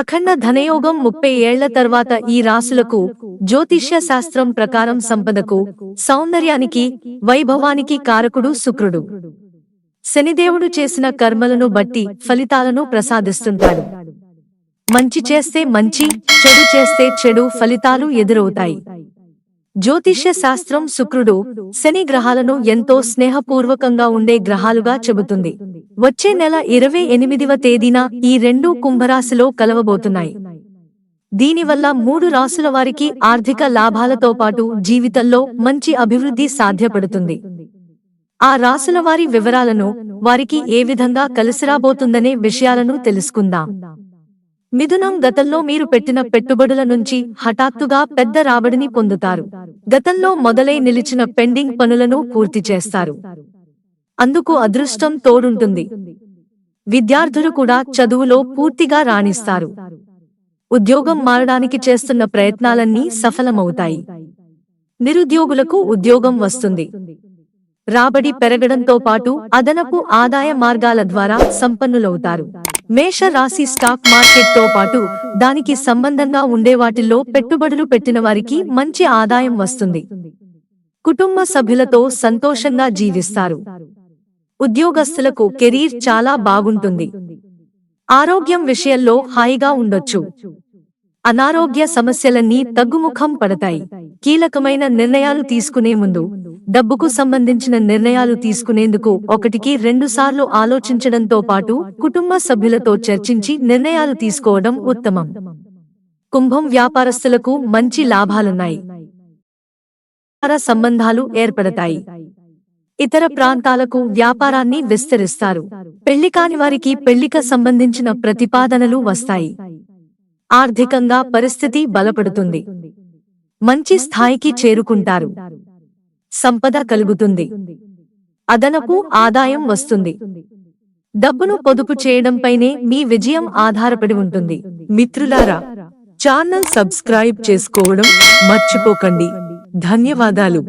అఖండ ధనయోగం ముప్పై ఏళ్ళ తర్వాత ఈ రాసులకు జ్యోతిష్య శాస్త్రం ప్రకారం సంపదకు సౌందర్యానికి వైభవానికి కారకుడు శుక్రుడు. శనిదేవుడు చేసిన కర్మలను బట్టి ఫలితాలను ప్రసాదిస్తుంటాడు. మంచి చేస్తే మంచి చెడు చేస్తే చెడు ఫలితాలు ఎదురవుతాయి. జ్యోతిష్య శాస్త్రం శుక్రుడు శని గ్రహాలను ఎంతో స్నేహపూర్వకంగా ఉండే గ్రహాలుగా చెబుతుంది. వచ్చే నెల ఇరవై ఎనిమిదివ తేదీన ఈ రెండు కుంభరాశిలో కలవబోతున్నాయి. దీనివల్ల మూడు రాసుల వారికి ఆర్థిక లాభాలతో పాటు జీవితంలో మంచి అభివృద్ధి సాధ్యపడుతుంది. ఆ రాసుల వారి వివరాలను వారికి ఏ విధంగా కలిసిరాబోతుందనే విషయాలను తెలుసుకుందాం. మిథునం గతంలో మీరు పెట్టిన పెట్టుబడుల నుంచి హఠాత్తుగా పెద్ద రాబడిని పొందుతారు. గతంలో మొదలై నిలిచిన పెండింగ్ పనులను పూర్తి చేస్తారు. అందుకు అదృష్టం తోడుంటుంది. విద్యార్థులు కూడా చదువులో పూర్తిగా రాణిస్తారు. ఉద్యోగం మారడానికి చేస్తున్న ప్రయత్నాలన్నీ సఫలమవుతాయి. నిరుద్యోగులకు ఉద్యోగం వస్తుంది. రాబడి పెరగడంతో పాటు అదనపు ఆదాయ మార్గాల ద్వారా సంపన్నులవుతారు. మేష రాశి స్టాక్ మార్కెట్తో పాటు దానికి సంబంధంగా ఉండే వాటిల్లో పెట్టుబడులు పెట్టిన వారికి మంచి ఆదాయం వస్తుంది. కుటుంబ సభ్యులతో సంతోషంగా జీవిస్తారు. ఉద్యోగస్తులకు కెరీర్ చాలా బాగుంటుంది. ఆరోగ్యం విషయంలో హాయిగా ఉండొచ్చు. అనారోగ్య సమస్యలన్నీ తగ్గుముఖం పడతాయి. కీలకమైన నిర్ణయాలు తీసుకునే ముందు డబ్బుకు సంబంధించిన నిర్ణయాలు తీసుకునేందుకు ఒకటికి రెండు సార్లు ఆలోచించడంతో పాటు కుటుంబ సభ్యులతో చర్చించి నిర్ణయాలు తీసుకోవడం ఉత్తమం. కుంభం వ్యాపారస్తులకు మంచి లాభాలున్నాయి. వ్యాపార సంబంధాలు ఏర్పడతాయి. ఇతర ప్రాంతాలకు వ్యాపారాన్ని విస్తరిస్తారు. పెళ్ళి కాని వారికి పెళ్ళిక సంబంధించిన ప్రతిపాదనలు వస్తాయి. ఆర్థికంగా పరిస్థితి బలపడుతుంది. మంచి స్థాయికి చేరుకుంటారు. సంపద కలుగుతుంది. అదనపు ఆదాయం వస్తుంది. డబ్బును పొదుపు చేయడంపైనే మీ విజయం ఆధారపడి ఉంటుంది. మిత్రులారా ఛానల్ సబ్స్క్రైబ్ చేసుకోవడం మర్చిపోకండి. ధన్యవాదాలు.